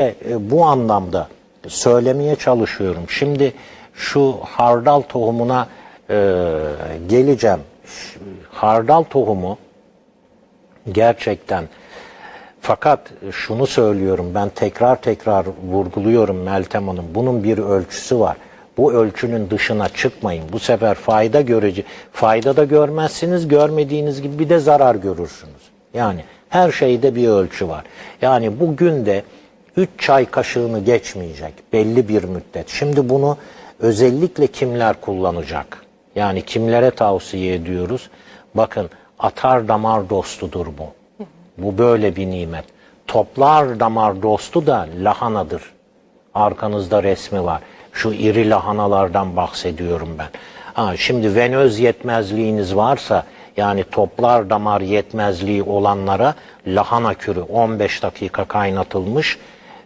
E, e, bu anlamda söylemeye çalışıyorum. Şimdi şu hardal tohumuna e, geleceğim. Hardal tohumu gerçekten fakat şunu söylüyorum ben tekrar tekrar vurguluyorum Meltem Hanım. Bunun bir ölçüsü var. Bu ölçünün dışına çıkmayın. Bu sefer fayda görece fayda da görmezsiniz. Görmediğiniz gibi bir de zarar görürsünüz. Yani her şeyde bir ölçü var. Yani bugün de 3 çay kaşığını geçmeyecek belli bir müddet. Şimdi bunu özellikle kimler kullanacak? Yani kimlere tavsiye ediyoruz? Bakın atar damar dostudur bu. Bu böyle bir nimet. Toplar damar dostu da lahanadır. Arkanızda resmi var. Şu iri lahanalardan bahsediyorum ben. Ha, şimdi venöz yetmezliğiniz varsa yani toplar damar yetmezliği olanlara lahana kürü 15 dakika kaynatılmış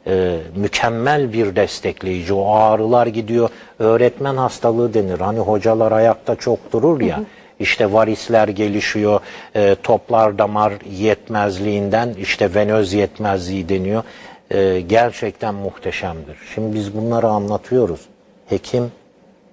e, mükemmel bir destekleyici. O ağrılar gidiyor. Öğretmen hastalığı denir. Hani hocalar ayakta çok durur ya. İşte varisler gelişiyor, e, toplar damar yetmezliğinden işte venöz yetmezliği deniyor. E, gerçekten muhteşemdir. Şimdi biz bunları anlatıyoruz. Hekim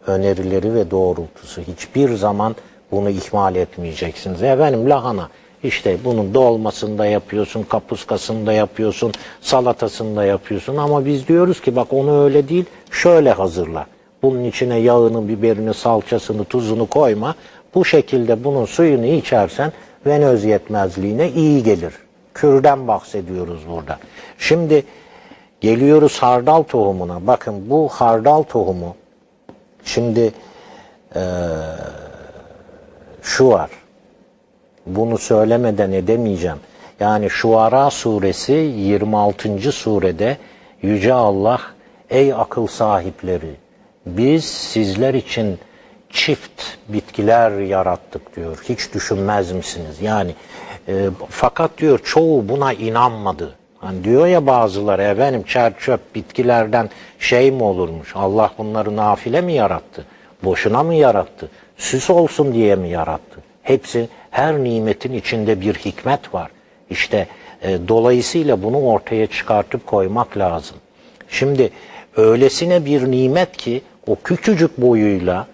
önerileri ve doğrultusu hiçbir zaman bunu ihmal etmeyeceksiniz. Efendim lahana işte bunun dolmasında yapıyorsun, kapuskasında yapıyorsun, salatasında yapıyorsun ama biz diyoruz ki bak onu öyle değil şöyle hazırla. Bunun içine yağını, biberini, salçasını, tuzunu koyma. Bu şekilde bunun suyunu içersen venöz yetmezliğine iyi gelir. Kürden bahsediyoruz burada. Şimdi geliyoruz hardal tohumuna. Bakın bu hardal tohumu şimdi eee, şu var. Bunu söylemeden edemeyeceğim. Yani Şuara suresi 26. surede Yüce Allah ey akıl sahipleri biz sizler için çift bitkiler yarattık diyor. Hiç düşünmez misiniz? Yani e, fakat diyor çoğu buna inanmadı. Hani diyor ya bazıları efendim çer çöp bitkilerden şey mi olurmuş? Allah bunları nafile mi yarattı? Boşuna mı yarattı? Süs olsun diye mi yarattı? Hepsi her nimetin içinde bir hikmet var. İşte e, dolayısıyla bunu ortaya çıkartıp koymak lazım. Şimdi öylesine bir nimet ki o küçücük boyuyla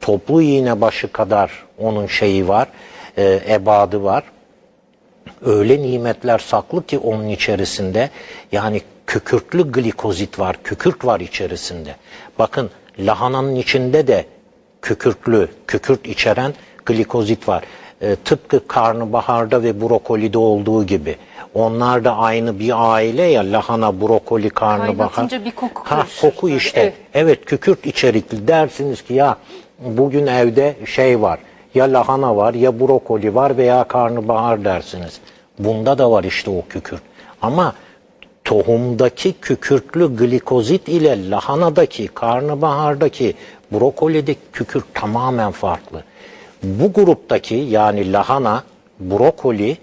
toplu iğne başı kadar onun şeyi var, e, ebadı var. Öyle nimetler saklı ki onun içerisinde yani kükürtlü glikozit var, kükürt var içerisinde. Bakın lahananın içinde de kükürtlü, kükürt içeren glikozit var. E, tıpkı karnabaharda ve brokolide olduğu gibi. Onlar da aynı bir aile ya lahana, brokoli, karnabahar. Kaynatınca bir koku Ha, koku işte. evet. Evet kükürt içerikli dersiniz ki ya bugün evde şey var ya lahana var ya brokoli var veya karnabahar dersiniz. Bunda da var işte o kükürt. Ama tohumdaki kükürtlü glikozit ile lahanadaki, karnabahardaki, brokolideki kükürt tamamen farklı. Bu gruptaki yani lahana, brokoli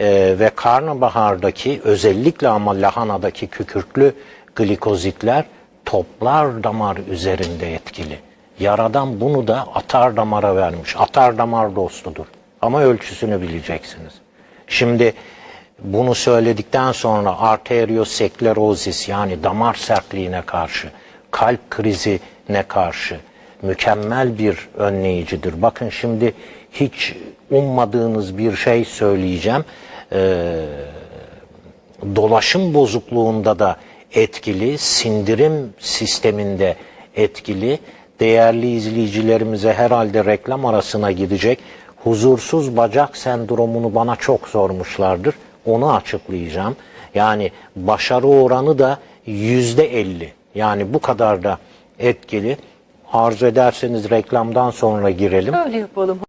e, ve karnabahardaki özellikle ama lahanadaki kükürtlü glikozitler toplar damar üzerinde etkili. Yaradan bunu da atar damara vermiş. Atar damar dostudur. Ama ölçüsünü bileceksiniz. Şimdi bunu söyledikten sonra arteriosklerozis yani damar sertliğine karşı, kalp krizine karşı mükemmel bir önleyicidir. Bakın şimdi hiç ummadığınız bir şey söyleyeceğim. Ee, dolaşım bozukluğunda da etkili, sindirim sisteminde etkili. Değerli izleyicilerimize herhalde reklam arasına gidecek. Huzursuz bacak sendromunu bana çok sormuşlardır. Onu açıklayacağım. Yani başarı oranı da yüzde elli. Yani bu kadar da etkili. Arzu ederseniz reklamdan sonra girelim. Öyle yapalım.